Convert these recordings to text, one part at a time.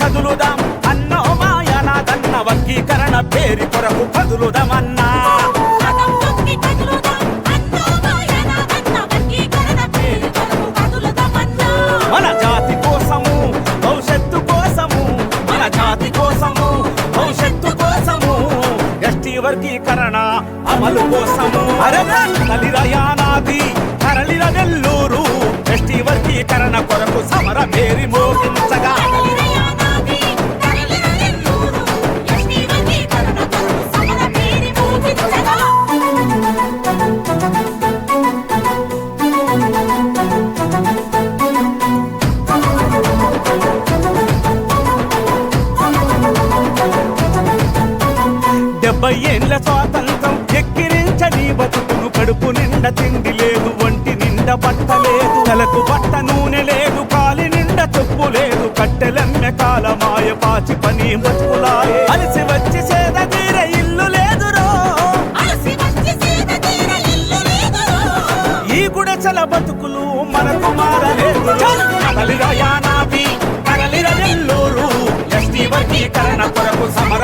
కదులుదాం అన్నో మాయనాదన్న వర్గీకరణ పేరు కొరకు కదులుదామన్నా. వర్గీకరణ అమలు కోసము. అరగా కలిరయానాది నెల్లూరు. ఎస్టీ వర్గీకరణ కొరకు సమర పేరి మోగించగా డెబ్బై ఏళ్ళ స్వాతంత్రం ఎక్కిరించని బతుకును కడుపు నిండా తిండి లేదు ఒంటి నిండా బట్ట లేదు తలకు బట్ట నూనె లేదు కాలి నిండా చెప్పు లేదు కట్టెలమ్మె కాలమాయ పాచి పని బతుకులాయే. అలసి వచ్చి సేద తీర ఇల్లు లేదురో లేదురో ఈ గుడచల బతుకులు మనకు మారలేదు కదలిర యానాది కదలిర నెల్లూరు ఎస్టీ వర్గీకరణ కొరకు సమర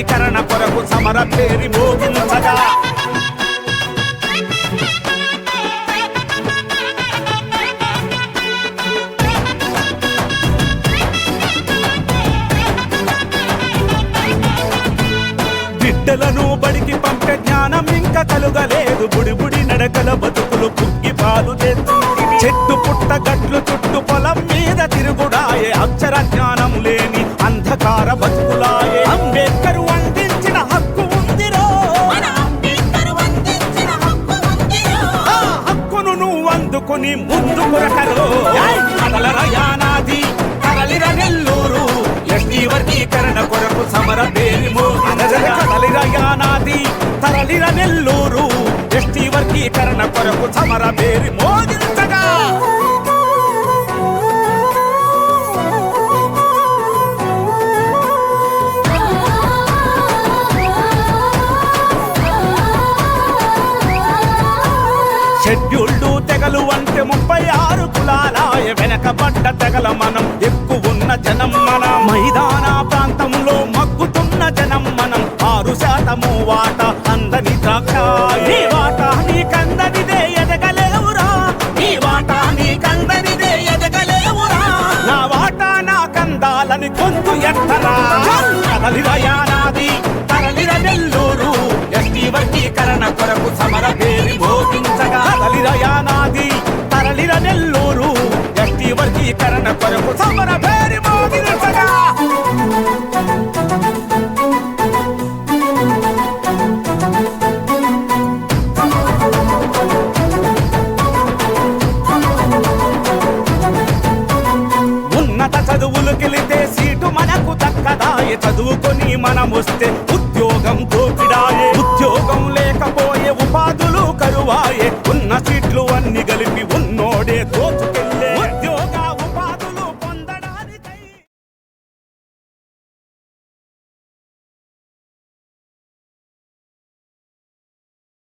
ఎస్టీ కొరకు సమర పేరి మోగించగా బిడ్డలను బడికి పంపే జ్ఞానం ఇంకా కలుగలేదు. బుడిబుడి నడకల బతుకులు పుక్కి పాలు చెట్టు పుట్ట గట్లు చుట్టూ పొలం మీద తిరుగుడాయే అక్షర జ్ఞానం లేని అంధకార బతుకులు. పట్టుకుని ముందు కొరకరు. కదలర యానాది కదలిర నెల్లూరు. ఎస్టీ వర్గీకరణ కొరకు సమర పేరు కదలిర యానాది తరలిర నెల్లూరు. ఎస్టీ వర్గీకరణ కొరకు సమర పేరు తెగలు అంటే ముప్పై ఆరు కులాలాయ వెనకబడ్డ తెగల మనం. ఎక్కువున్న జనం మన. మైదాన ప్రాంతంలో మగ్గుతున్న జనం మనం. ఆరు శాతము వాట అందని ద్రాక్ష నీ వాట నీకందనిదే ఎదగలేవురా. నీ వాట నీకందనిదే ఎదగలేవురా. నా వాట నా కందాలని గొంతు ఎత్తరా. కదలిర యానాది తరలిర నెల్లూరు. ఎస్టీ వర్గీకరణ కొరకు సమర చదివితే సీటు మనకు దక్కదాయే. చదువుకొని మనమొస్తే ఉద్యోగం దోపిడాయే ఉద్యోగం లేకపోయే ఉపాధులు కరువాయే. ఉన్న సీట్లు అన్ని గలిపి